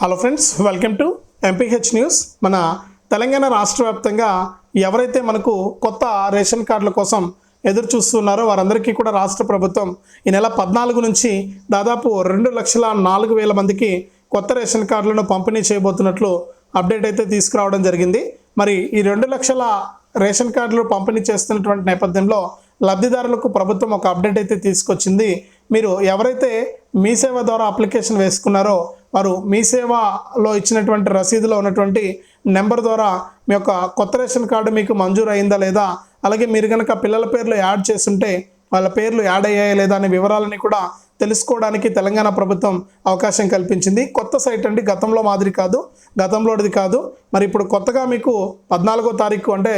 Hello friends welcome to MPH news మన తెలంగాణ రాష్ట్ర వ్యాప్తంగా ఎవరైతే మనకు కొత్త రేషన్ కార్డుల కోసం ఎదురు చూస్తున్నారో వారందరికీ కూడా రాష్ట్ర ప్రభుత్వం ఈ నెల పద్నాలుగు నుంచి దాదాపు రెండు లక్షల నాలుగు వేల మందికి కొత్త రేషన్ కార్డులను పంపిణీ చేయబోతున్నట్లు అప్డేట్ అయితే తీసుకురావడం జరిగింది. మరి ఈ రెండు లక్షల రేషన్ కార్డులు పంపిణీ చేస్తున్నటువంటి నేపథ్యంలో లబ్ధిదారులకు ప్రభుత్వం ఒక అప్డేట్ అయితే తీసుకొచ్చింది. మీరు ఎవరైతే మీ సేవ ద్వారా అప్లికేషన్ వేసుకున్నారో వారు మీ సేవలో ఇచ్చినటువంటి రసీదులో ఉన్నటువంటి నెంబర్ ద్వారా మీ యొక్క కొత్త రేషన్ కార్డు మీకు మంజూరు అయిందా లేదా? అలాగే మీరు కనుక పిల్లల పేర్లు యాడ్ చేస్తుంటే వాళ్ళ పేర్లు యాడ్ అయ్యాయా లేదా అనే వివరాలని కూడా తెలుసుకోవడానికి తెలంగాణ ప్రభుత్వం అవకాశం కల్పించింది. కొత్త సైట్ అండి గతంలో మాదిరి కాదు గతంలోది కాదు. మరి ఇప్పుడు కొత్తగా మీకు పద్నాలుగో తారీఖు అంటే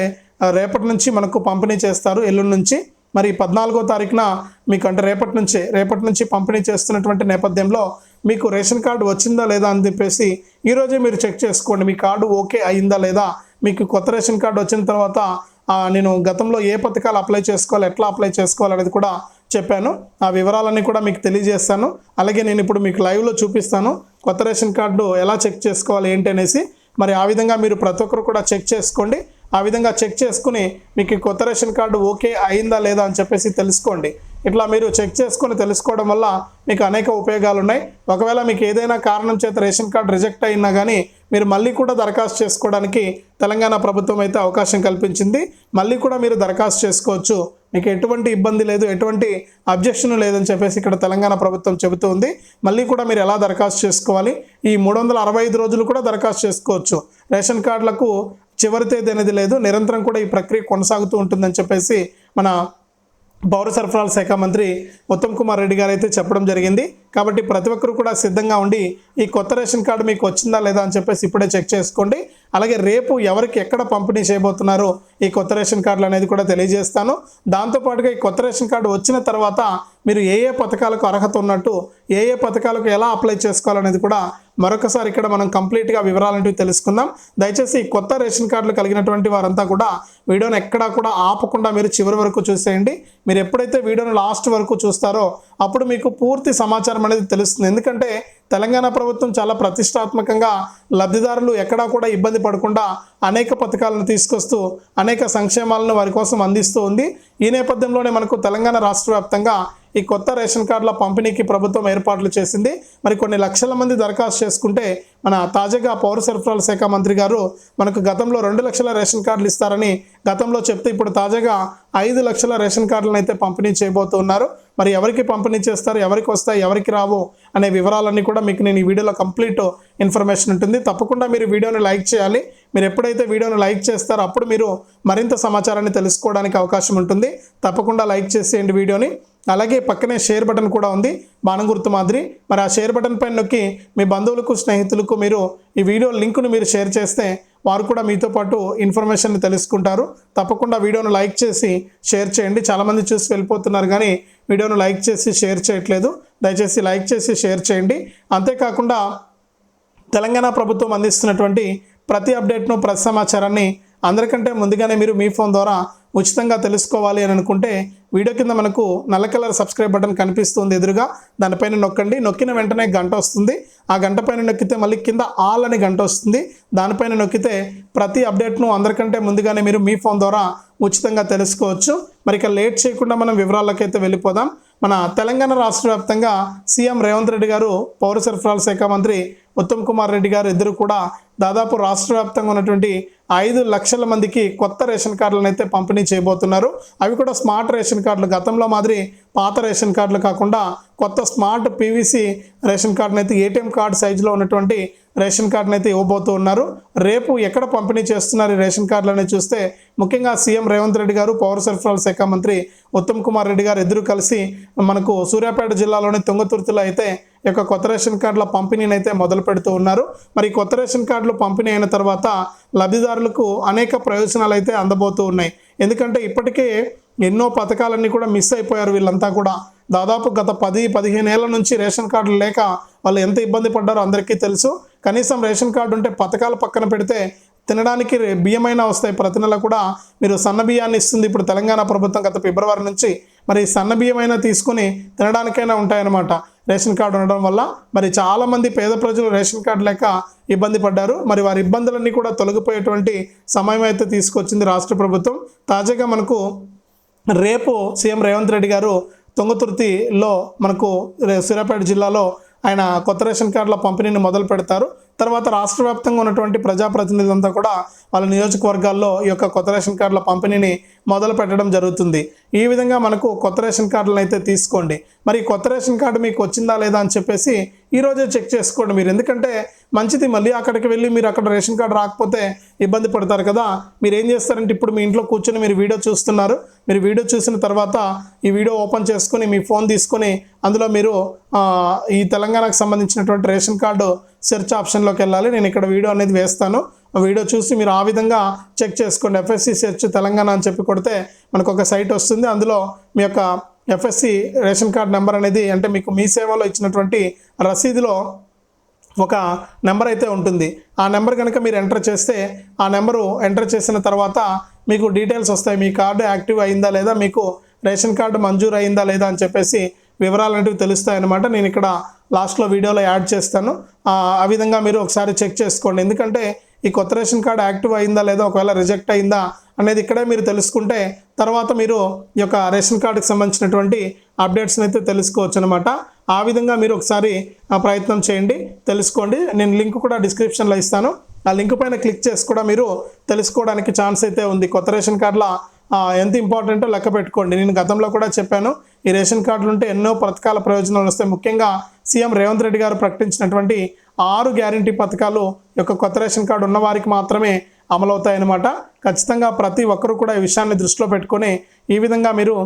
రేపటి నుంచి మనకు పంపిణీ చేస్తారు ఎల్లుండి నుంచి. మరి పద్నాలుగో తారీఖున మీకు అంటే రేపటి నుంచి రేపటి నుంచి పంపిణీ చేస్తున్నటువంటి నేపథ్యంలో మీకు రేషన్ కార్డు వచ్చిందా లేదా అని చెప్పేసి ఈరోజే మీరు చెక్ చేసుకోండి. మీ కార్డు ఓకే అయిందా లేదా? మీకు కొత్త రేషన్ కార్డు వచ్చిన తర్వాత నేను గతంలో ఏ పథకాలు అప్లై చేసుకోవాలి ఎట్లా అప్లై చేసుకోవాలి అనేది కూడా చెప్పాను. ఆ వివరాలన్నీ కూడా మీకు తెలియజేస్తాను. అలాగే నేను ఇప్పుడు మీకు లైవ్లో చూపిస్తాను. కొత్త రేషన్ కార్డు ఎలా చెక్ చేసుకోవాలి ఏంటి అనేసి. మరి ఆ విధంగా మీరు ప్రతి ఒక్కరు కూడా చెక్ చేసుకోండి. ఆ విధంగా చెక్ చేసుకుని మీకు కొత్త రేషన్ కార్డు ఓకే అయిందా లేదా అని చెప్పేసి తెలుసుకోండి. ఇట్లా మీరు చెక్ చేసుకొని తెలుసుకోవడం వల్ల మీకు అనేక ఉపయోగాలు ఉన్నాయి ఒకవేళ మీకు ఏదైనా కారణం చేత రేషన్ కార్డు రిజెక్ట్ అయినా కానీ మీరు మళ్ళీ కూడా దరఖాస్తు చేసుకోవడానికి తెలంగాణ ప్రభుత్వం అయితే అవకాశం కల్పించింది. మళ్ళీ కూడా మీరు దరఖాస్తు చేసుకోవచ్చు. మీకు ఎటువంటి ఇబ్బంది లేదు ఎటువంటి అబ్జెక్షన్ లేదని చెప్పేసి ఇక్కడ తెలంగాణ ప్రభుత్వం చెబుతూ ఉంది. మళ్ళీ కూడా మీరు ఎలా దరఖాస్తు చేసుకోవాలి? ఈ మూడు వందల అరవై ఐదు రోజులు కూడా దరఖాస్తు చేసుకోవచ్చు. రేషన్ కార్డులకు చివరి తేదీ అనేది లేదు. నిరంతరం కూడా ఈ ప్రక్రియ కొనసాగుతూ ఉంటుందని చెప్పేసి మన పౌర సరఫరాల శాఖ మంత్రి ఉత్తమ్ కుమార్ రెడ్డి గారు అయితే చెప్పడం జరిగింది. కాబట్టి ప్రతి ఒక్కరు కూడా సిద్ధంగా ఉండి ఈ కొత్త రేషన్ కార్డు మీకు వచ్చిందా లేదా అని చెప్పేసి ఇప్పుడే చెక్ చేసుకోండి. అలాగే రేపు ఎవరికి ఎక్కడ పంపిణీ చేయబోతున్నారో ఈ కొత్త రేషన్ కార్డులు అనేది కూడా తెలియజేస్తాను. దాంతోపాటుగా ఈ కొత్త రేషన్ కార్డు వచ్చిన తర్వాత మీరు ఏ ఏ పథకాలకు అర్హత ఉన్నట్టు ఏ ఏ పథకాలకు ఎలా అప్లై చేసుకోవాలనేది కూడా మరొకసారి ఇక్కడ మనం కంప్లీట్గా వివరాలంటివి తెలుసుకుందాం. దయచేసి ఈ కొత్త రేషన్ కార్డులు కలిగినటువంటి వారంతా కూడా వీడియోని ఎక్కడా కూడా ఆపకుండా మీరు చివరి వరకు చూసేయండి. మీరు ఎప్పుడైతే వీడియోని లాస్ట్ వరకు చూస్తారో అప్పుడు మీకు పూర్తి సమాచారం అనేది తెలుస్తుంది. ఎందుకంటే తెలంగాణ ప్రభుత్వం చాలా ప్రతిష్టాత్మకంగా లబ్ధిదారులు ఎక్కడా కూడా ఇబ్బంది పడకుండా అనేక పథకాలను తీసుకొస్తూ అనేక సంక్షేమాలను వారి కోసం అందిస్తూ ఉంది. ఈ నేపథ్యంలోనే మనకు తెలంగాణ రాష్ట్ర వ్యాప్తంగా ఈ కొత్త రేషన్ కార్డుల పంపిణీకి ప్రభుత్వం ఏర్పాట్లు చేసింది. మరి కొన్ని లక్షల మంది దరఖాస్తు చేసుకుంటే మన తాజాగా పౌర సరఫరాల శాఖ మంత్రి గారు మనకు గతంలో రెండు లక్షల రేషన్ కార్డులు ఇస్తారని గతంలో చెప్తే ఇప్పుడు తాజాగా ఐదు లక్షల రేషన్ కార్డులను అయితే పంపిణీ చేయబోతున్నారు. మరి ఎవరికి పంపిణీ చేస్తారు? ఎవరికి వస్తాయి? ఎవరికి రావు? అనే వివరాలన్నీ కూడా మీకు నేను ఈ వీడియోలో కంప్లీట్ ఇన్ఫర్మేషన్ ఉంటుంది. తప్పకుండా మీరు వీడియోని లైక్ చేయాలి. మీరు ఎప్పుడైతే వీడియోని లైక్ చేస్తారో అప్పుడు మీరు మరింత సమాచారాన్ని తెలుసుకోవడానికి అవకాశం ఉంటుంది. తప్పకుండా లైక్ చేసేయండి వీడియోని. అలాగే పక్కనే షేర్ బటన్ కూడా ఉంది. బాణం గుర్తు మాదిరి. మరి ఆ షేర్ బటన్ పైన నొక్కి మీ బంధువులకు స్నేహితులకు మీరు ఈ వీడియో లింకును మీరు షేర్ చేస్తే వారు కూడా మీతో పాటు ఇన్ఫర్మేషన్ తెలుసుకుంటారు. తప్పకుండా వీడియోను లైక్ చేసి షేర్ చేయండి. చాలామంది చూసి వెళ్ళిపోతున్నారు కానీ వీడియోను లైక్ చేసి షేర్ చేయట్లేదు. దయచేసి లైక్ చేసి షేర్ చేయండి. అంతేకాకుండా తెలంగాణ ప్రభుత్వం అందిస్తున్నటువంటి ప్రతి అప్డేట్ను ప్రతి సమాచారాన్ని అందరికంటే ముందుగానే మీరు మీ ఫోన్ ద్వారా ఉచితంగా తెలుసుకోవాలి అని అనుకుంటే వీడియో కింద మనకు నల్ల కలర్ సబ్స్క్రైబ్ బటన్ కనిపిస్తుంది ఎదురుగా. దానిపైన నొక్కండి. నొక్కిన వెంటనే గంట వస్తుంది. ఆ గంట పైన నొక్కితే మళ్ళీ కింద ఆల్ అని గంట వస్తుంది. దానిపైన నొక్కితే ప్రతి అప్డేట్ను అందరికంటే ముందుగానే మీరు మీ ఫోన్ ద్వారా ఉచితంగా తెలుసుకోవచ్చు. మరి ఇక లేట్ చేయకుండా మనం వివరాలకైతే వెళ్ళిపోదాం. మన తెలంగాణ రాష్ట్ర వ్యాప్తంగా సీఎం రేవంత్ రెడ్డి గారు పౌర సరఫరాల శాఖ మంత్రి ఉత్తమ్ కుమార్ రెడ్డి గారు ఇద్దరు కూడా దాదాపు రాష్ట్ర వ్యాప్తంగా ఉన్నటువంటి ఐదు లక్షల మందికి కొత్త రేషన్ కార్డులను అయితే పంపిణీ చేయబోతున్నారు. అవి కూడా స్మార్ట్ రేషన్ కార్డులు. గతంలో మాదిరి పాత రేషన్ కార్డులు కాకుండా కొత్త స్మార్ట్ పీవీసీ రేషన్ కార్డును అయితే ఏటీఎం కార్డు సైజులో ఉన్నటువంటి రేషన్ కార్డును అయితే ఇవ్వబోతూ ఉన్నారు. రేపు ఎక్కడ పంపిణీ చేస్తున్నారు ఈ రేషన్ కార్డులని చూస్తే ముఖ్యంగా సీఎం రేవంత్ రెడ్డి గారు పౌర సరఫరాల శాఖ మంత్రి ఉత్తమ్ కుమార్ రెడ్డి గారు ఇద్దరు కలిసి మనకు సూర్యాపేట జిల్లాలోని తుంగతుర్తిలో అయితే యొక్క కొత్త రేషన్ కార్డుల పంపిణీని అయితే మొదలు పెడుతూ ఉన్నారు. మరి కొత్త రేషన్ కార్డులు పంపిణీ అయిన తర్వాత లబ్ధిదారులకు అనేక ప్రయోజనాలు అయితే అందబోతూ ఉన్నాయి. ఎందుకంటే ఇప్పటికే ఎన్నో పథకాలన్నీ కూడా మిస్ అయిపోయారు వీళ్ళంతా కూడా. దాదాపు గత పది పదిహేను ఏళ్ళ నుంచి రేషన్ కార్డులు లేక వాళ్ళు ఎంత ఇబ్బంది పడ్డారో అందరికీ తెలుసు. కనీసం రేషన్ కార్డు ఉంటే పథకాలు పక్కన పెడితే తినడానికి బియ్యమైన బియ్యమైనా వస్తాయి ప్రతి నెల కూడా. మీరు సన్న బియ్యాన్ని ఇస్తుంది ఇప్పుడు తెలంగాణ ప్రభుత్వం గత ఫిబ్రవరి నుంచి. మరి సన్న బియ్యమైనా తీసుకుని తినడానికైనా ఉంటాయన్నమాట. రేషన్ కార్డు ఉండడం వల్ల మరి చాలామంది పేద ప్రజలు రేషన్ కార్డు లేక ఇబ్బంది పడ్డారు. మరి వారి ఇబ్బందులన్నీ కూడా తొలగిపోయేటువంటి సమయం అయితే తీసుకొచ్చింది రాష్ట్ర ప్రభుత్వం. తాజాగా మనకు రేపు సీఎం రేవంత్ రెడ్డి గారు తుంగతుర్తిలో మనకు సూర్యాపేట జిల్లాలో ఆయన కొత్త రేషన్ కార్డుల పంపిణీని మొదలు పెడతారు తర్వాత రాష్ట్ర వ్యాప్తంగా ఉన్నటువంటి ప్రజాప్రతినిధులంతా కూడా వాళ్ళ నియోజకవర్గాల్లో ఈ యొక్క కొత్త రేషన్ కార్డుల పంపిణీని మొదలు పెట్టడం జరుగుతుంది. ఈ విధంగా మనకు కొత్త రేషన్ కార్డులను అయితే తీసుకోండి. మరి కొత్త రేషన్ కార్డు మీకు వచ్చిందా లేదా అని చెప్పేసి ఈరోజే చెక్ చేసుకోండి మీరు. ఎందుకంటే మంచిది మళ్ళీ అక్కడికి వెళ్ళి మీరు అక్కడ రేషన్ కార్డు రాకపోతే ఇబ్బంది పడతారు కదా. మీరు ఏం చేస్తారంటే ఇప్పుడు మీ ఇంట్లో కూర్చొని మీరు వీడియో చూస్తున్నారు. మీరు వీడియో చూసిన తర్వాత ఈ వీడియో ఓపెన్ చేసుకొని మీ ఫోన్ తీసుకొని అందులో మీరు ఈ తెలంగాణకు సంబంధించినటువంటి రేషన్ కార్డు సెర్చ్ ఆప్షన్లోకి వెళ్ళాలి. నేను ఇక్కడ వీడియో అనేది వేస్తాను. ఆ వీడియో చూసి మీరు ఆ విధంగా చెక్ చేసుకోండి. ఎఫ్ఎస్సి సెర్చ్ తెలంగాణ అని చెప్పి కొడితే మనకు ఒక సైట్ వస్తుంది. అందులో మీ యొక్క ఎఫ్ఎస్సి రేషన్ కార్డ్ నెంబర్ అనేది అంటే మీకు మీ సేవలో ఇచ్చినటువంటి రసీదులో ఒక నెంబర్ అయితే ఉంటుంది. ఆ నెంబర్ కనుక మీరు ఎంటర్ చేస్తే ఆ నెంబరు ఎంటర్ చేసిన తర్వాత మీకు డీటెయిల్స్ వస్తాయి. మీ కార్డు యాక్టివ్ అయిందా లేదా మీకు రేషన్ కార్డు మంజూరు అయిందా లేదా అని చెప్పేసి వివరాలు అనేవి తెలుస్తాయి అన్నమాట నేను ఇక్కడ లాస్ట్లో వీడియోలో యాడ్ చేస్తాను. ఆ విధంగా మీరు ఒకసారి చెక్ చేసుకోండి. ఎందుకంటే ఈ కొత్త రేషన్ కార్డు యాక్టివ్ అయిందా లేదా ఒకవేళ రిజెక్ట్ అయిందా అనేది ఇక్కడే మీరు తెలుసుకుంటే తర్వాత మీరు ఈ యొక్క రేషన్ కార్డుకి సంబంధించినటువంటి అప్డేట్స్ని అయితే తెలుసుకోవచ్చు అనమాట ఆ విధంగా మీరు ఒకసారి ప్రయత్నం చేయండి. తెలుసుకోండి. నేను లింక్ కూడా డిస్క్రిప్షన్లో ఇస్తాను. ఆ లింక్ పైన క్లిక్ చేసి కూడా మీరు తెలుసుకోవడానికి ఛాన్స్ అయితే ఉంది. కొత్త రేషన్ కార్డుల ఎంత ఇంపార్టెంటో లెక్క పెట్టుకోండి. నేను గతంలో కూడా చెప్పాను ఈ రేషన్ కార్డులు ఉంటే ఎన్నో పథకాల ప్రయోజనాలు వస్తాయి. ముఖ్యంగా సీఎం రేవంత్ రెడ్డి గారు ప్రకటించినటువంటి ఆరు గ్యారంటీ పథకాలు యొక్క కొత్త రేషన్ కార్డు ఉన్న వారికి మాత్రమే అమలవుతాయన్నమాట. ఖచ్చితంగా ప్రతి ఒక్కరూ కూడా ఈ విషయాన్ని దృష్టిలో పెట్టుకొని ఈ విధంగా మీరు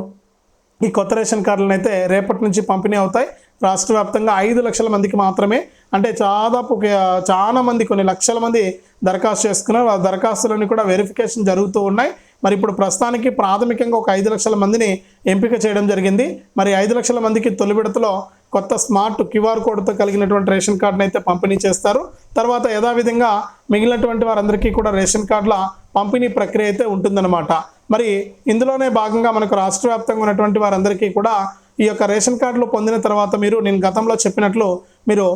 ఈ కొత్త రేషన్ కార్డులను అయితే రేపటి నుంచి పంపిణీ అవుతాయి. రాష్ట్ర వ్యాప్తంగా ఐదు లక్షల మందికి మాత్రమే అంటే దాదాపు చాలా మంది కొన్ని లక్షల మంది దరఖాస్తు చేసుకున్నారు. ఆ దరఖాస్తులన్నీ కూడా వెరిఫికేషన్ జరుగుతూ ఉన్నాయి. మరి ఇప్పుడు ప్రస్తుతానికి ప్రాథమికంగా ఒక ఐదు లక్షల మందిని ఎంపిక చేయడం జరిగింది. మరి ఐదు లక్షల మందికి తొలి విడతలో కొత్త స్మార్ట్ క్యూఆర్ కోడ్తో కలిగినటువంటి రేషన్ కార్డును అయితే పంపిణీ చేస్తారు. తర్వాత యథావిధంగా మిగిలినటువంటి వారందరికీ కూడా రేషన్ కార్డుల పంపిణీ ప్రక్రియ అయితే ఉంటుందన్నమాట. మరి ఇందులోనే భాగంగా మనకు రాష్ట్ర వ్యాప్తంగా ఉన్నటువంటి వారందరికీ కూడా ఈ యొక్క రేషన్ కార్డులు పొందిన తర్వాత మీరు నేను గతంలో చెప్పినట్లు మీరు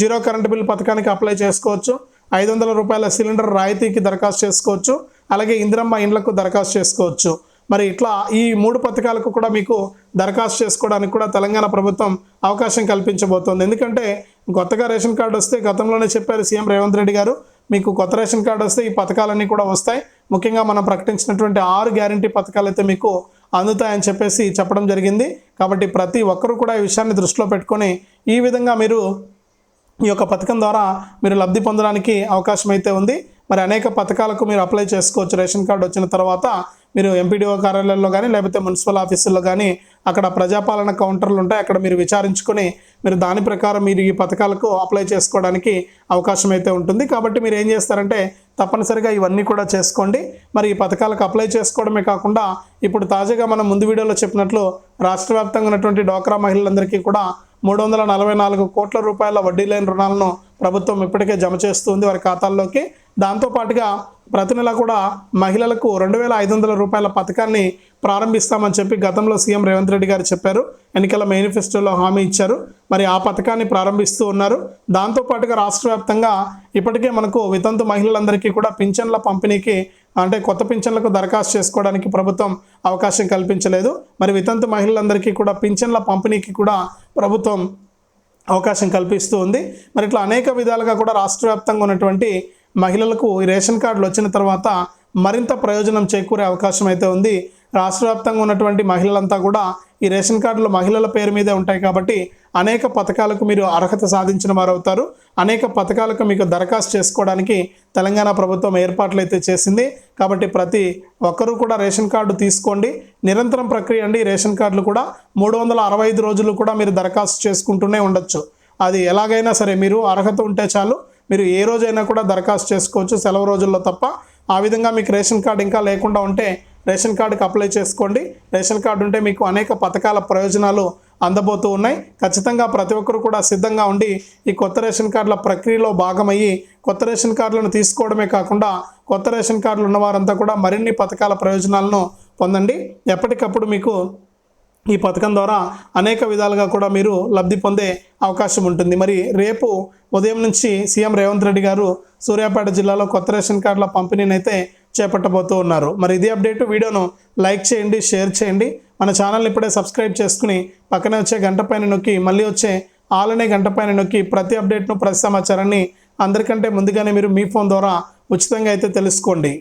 జీరో కరెంట్ బిల్ పథకానికి అప్లై చేసుకోవచ్చు. ఐదు వందల రూపాయల సిలిండర్ రాయితీకి దరఖాస్తు చేసుకోవచ్చు. అలాగే ఇందిరమ్మ ఇండ్లకు దరఖాస్తు చేసుకోవచ్చు. మరి ఇట్లా ఈ మూడు పథకాలకు కూడా మీకు దరఖాస్తు చేసుకోవడానికి కూడా తెలంగాణ ప్రభుత్వం అవకాశం కల్పించబోతోంది. ఎందుకంటే కొత్తగా రేషన్ కార్డు వస్తే గతంలోనే చెప్పారు సీఎం రేవంత్ రెడ్డి గారు మీకు కొత్త రేషన్ కార్డు వస్తే ఈ పథకాలన్నీ కూడా వస్తాయి. ముఖ్యంగా మనం ప్రకటించినటువంటి ఆరు గ్యారంటీ పథకాలు అయితే మీకు అందుతాయని చెప్పేసి చెప్పడం జరిగింది. కాబట్టి ప్రతి ఒక్కరూ కూడా ఈ విషయాన్ని దృష్టిలో పెట్టుకొని ఈ విధంగా మీరు ఈ యొక్క పథకం ద్వారా మీరు లబ్ధి పొందడానికి అవకాశం అయితే ఉంది. మరి అనేక పథకాలకు మీరు అప్లై చేసుకోవచ్చు. రేషన్ కార్డు వచ్చిన తర్వాత మీరు ఎంపీడీఓ కార్యాలయంలో కానీ లేకపోతే మున్సిపల్ ఆఫీసుల్లో కానీ అక్కడ ప్రజాపాలన కౌంటర్లు ఉంటాయి. అక్కడ మీరు విచారించుకొని మీరు దాని ప్రకారం మీరు ఈ పథకాలకు అప్లై చేసుకోవడానికి అవకాశం అయితే ఉంటుంది. కాబట్టి మీరు ఏం చేస్తారంటే తప్పనిసరిగా ఇవన్నీ కూడా చేసుకోండి. మరి ఈ పథకాలకు అప్లై చేసుకోవడమే కాకుండా ఇప్పుడు తాజాగా మనం ముందు వీడియోలో చెప్పినట్లు రాష్ట్ర వ్యాప్తంగా ఉన్నటువంటి డోక్రా మహిళలందరికీ కూడా మూడు వందల నలభై నాలుగు కోట్ల రూపాయల వడ్డీ లేని రుణాలను ప్రభుత్వం ఇప్పటికే జమ చేస్తుంది వారి ఖాతాల్లోకి దాంతోపాటుగా ప్రతి నెల కూడా మహిళలకు రెండు వేల ఐదు వందల రూపాయల పథకాన్ని ప్రారంభిస్తామని చెప్పి గతంలో సీఎం రేవంత్ రెడ్డి గారు చెప్పారు. ఎన్నికల మేనిఫెస్టోలో హామీ ఇచ్చారు. మరి ఆ పథకాన్ని ప్రారంభిస్తూ ఉన్నారు. దాంతోపాటుగా రాష్ట్ర వ్యాప్తంగా ఇప్పటికే మనకు వితంతు మహిళలందరికీ కూడా పింఛన్ల పంపిణీకి అంటే కొత్త పింఛన్లకు దరఖాస్తు చేసుకోవడానికి ప్రభుత్వం అవకాశం కల్పించలేదు. మరి వితంతు మహిళలందరికీ కూడా పింఛన్ల పంపిణీకి కూడా ప్రభుత్వం అవకాశం కల్పిస్తూ ఉంది. మరి ఇట్లా అనేక విధాలుగా కూడా రాష్ట్ర వ్యాప్తంగా ఉన్నటువంటి మహిళలకు ఈ రేషన్ కార్డులు వచ్చిన తర్వాత మరింత ప్రయోజనం చేకూరే అవకాశం అయితే ఉంది. రాష్ట్ర వ్యాప్తంగా ఉన్నటువంటి మహిళలంతా కూడా ఈ రేషన్ కార్డులు మహిళల పేరు మీదే ఉంటాయి కాబట్టి అనేక పథకాలకు మీరు అర్హత సాధించిన వారు అవుతారు అనేక పథకాలకు మీకు దరఖాస్తు చేసుకోవడానికి తెలంగాణ ప్రభుత్వం ఏర్పాట్లు అయితే చేసింది. కాబట్టి ప్రతి ఒక్కరూ కూడా రేషన్ కార్డు తీసుకోండి. నిరంతరం ప్రక్రియ అండి. రేషన్ కార్డులు కూడా మూడు వందల అరవై ఐదు రోజులు కూడా మీరు దరఖాస్తు చేసుకుంటూనే ఉండొచ్చు. అది ఎలాగైనా సరే మీరు అర్హత ఉంటే చాలు. మీరు ఏ రోజైనా కూడా దరఖాస్తు చేసుకోవచ్చు సెలవు రోజుల్లో తప్ప. ఆ విధంగా మీకు రేషన్ కార్డు ఇంకా లేకుండా ఉంటే రేషన్ కార్డుకి అప్లై చేసుకోండి. రేషన్ కార్డు ఉంటే మీకు అనేక పథకాల ప్రయోజనాలు అందబోతూ ఉన్నాయి. ఖచ్చితంగా ప్రతి ఒక్కరు కూడా సిద్ధంగా ఉండి ఈ కొత్త రేషన్ కార్డుల ప్రక్రియలో భాగమయ్యి కొత్త రేషన్ కార్డులను తీసుకోవడమే కాకుండా కొత్త రేషన్ కార్డులు ఉన్నవారంతా కూడా మరిన్ని పథకాల ప్రయోజనాలను పొందండి. ఎప్పటికప్పుడు మీకు ఈ పథకం ద్వారా అనేక విధాలుగా కూడా మీరు లబ్ధి పొందే అవకాశం ఉంటుంది. మరి రేపు ఉదయం నుంచి సీఎం రేవంత్ రెడ్డి గారు సూర్యాపేట జిల్లాలో కొత్త రేషన్ కార్డుల పంపిణీని అయితే చేపట్టబోతూ ఉన్నారు. మరి ఇదే అప్డేట్ వీడియోను లైక్ చేయండి షేర్ చేయండి. మన ఛానల్ని ఇప్పుడే సబ్స్క్రైబ్ చేసుకుని పక్కనే వచ్చే గంట పైన నొక్కి మళ్ళీ వచ్చే ఆలనే గంట పైన నొక్కి ప్రతి అప్డేట్ను ప్రతి సమాచారాన్ని అందరికంటే ముందుగానే మీరు మీ ఫోన్ ద్వారా ఉచితంగా అయితే తెలుసుకోండి.